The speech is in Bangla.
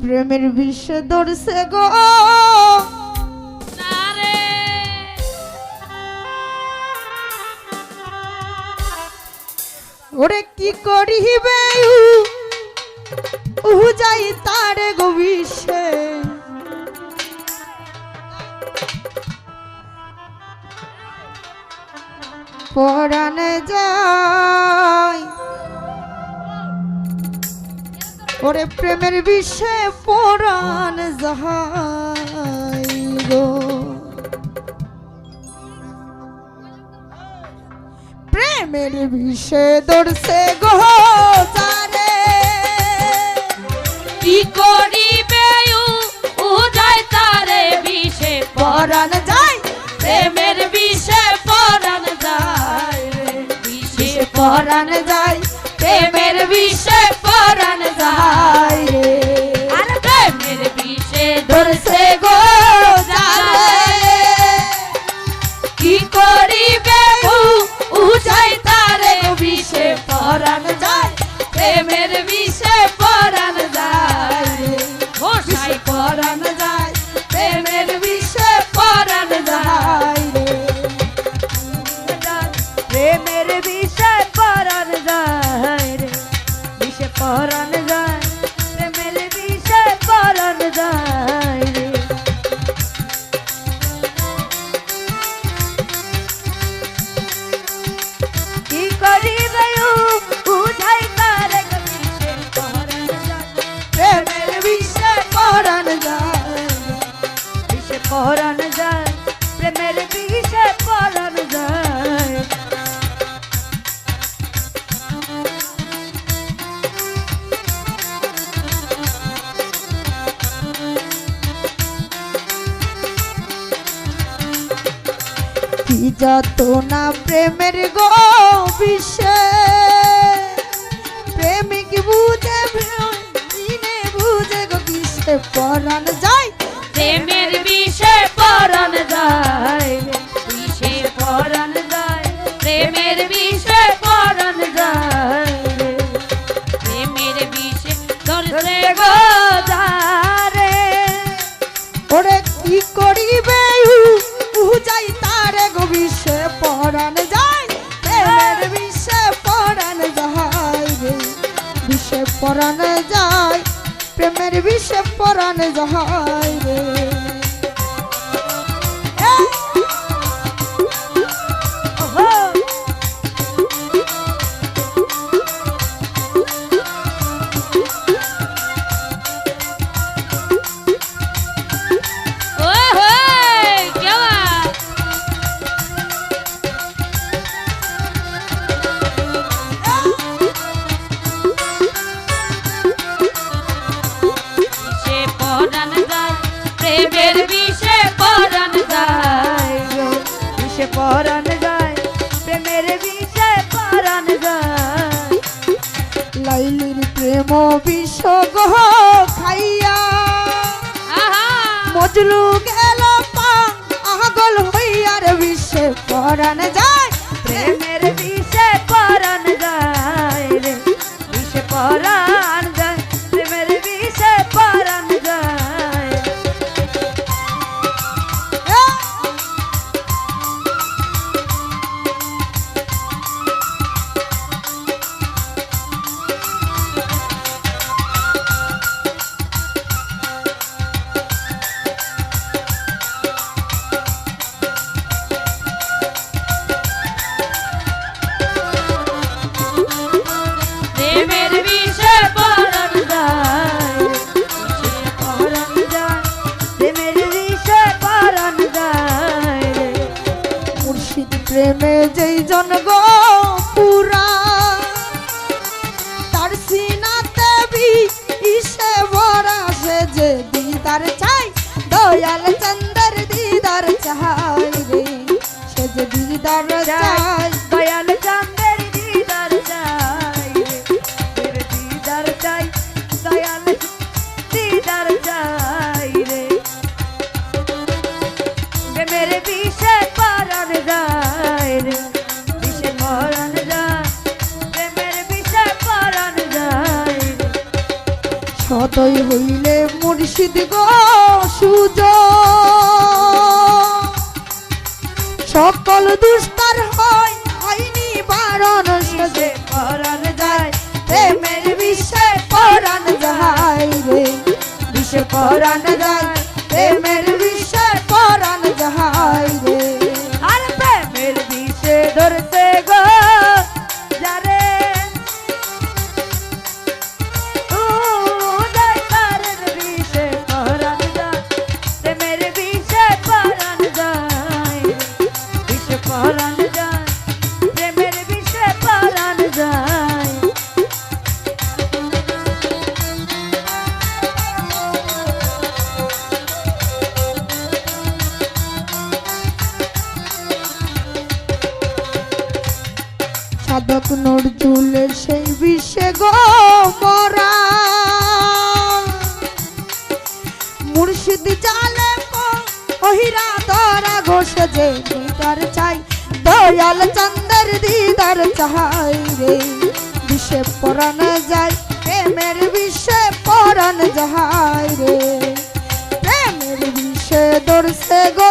প্রেমের বিষে ধরছে গো। ওরে কি করিবে উহু যাই তারে গো বিষে। পরাণে যায় ওরে প্রেমের বিষে পরাণ যাহাই প্রেমের বিষে দর্শে গো কি করিবে উ- উ যায় তারে বিষে পরাণ বিষে যায়, প্রেমের বিষয় পরাণ যায়। যত না প্রেমের গো বিষে, প্রেমিক বুঝে দিনে বুঝে গো কিসে পরাণ যায়। প্রেমের বিষে পরাণ যায় বিষে পরাণ যায়? প্রেমের বিষে পরাণ যায়। প্রেমের বিষে ধরছে গো যারে। ওরে কি করিবে উ? যাই তারে গো বিষে পরাণ যায়, প্রেমের বিষে পরাণ যায় বিষে পরাণ যায় যায় রে। বিষে যায় প্রেমের বিষে পরাণ যায়। লাইলির প্রেম বিষ গহ খাইয়া মজলু গেল পা আগল হইয়ার বিষে পরান যায়। প্রেমে যেই পুরা তার সিনাতে বি ইসে ভরা সে যে দিদার চাই, দয়াল চন্দর দিদার চাই রে। সে যে দিদার চাই হইলে মুর্শিদ গো সুজ সকল দুস্তার হয় সাধক নজরুলের সেই বিশ্বে গো মরা। মুর্শিদ জালে ওহিরা দরা ঘোষ যে দিদার চাই, দয়াল চন্দ্র দিদার চাই রে। বিশ্বে পরাণ যায়, প্রেমের বিশ্বে পরাণ যায় রে। প্রেমের বিশ্বে দর্শে গো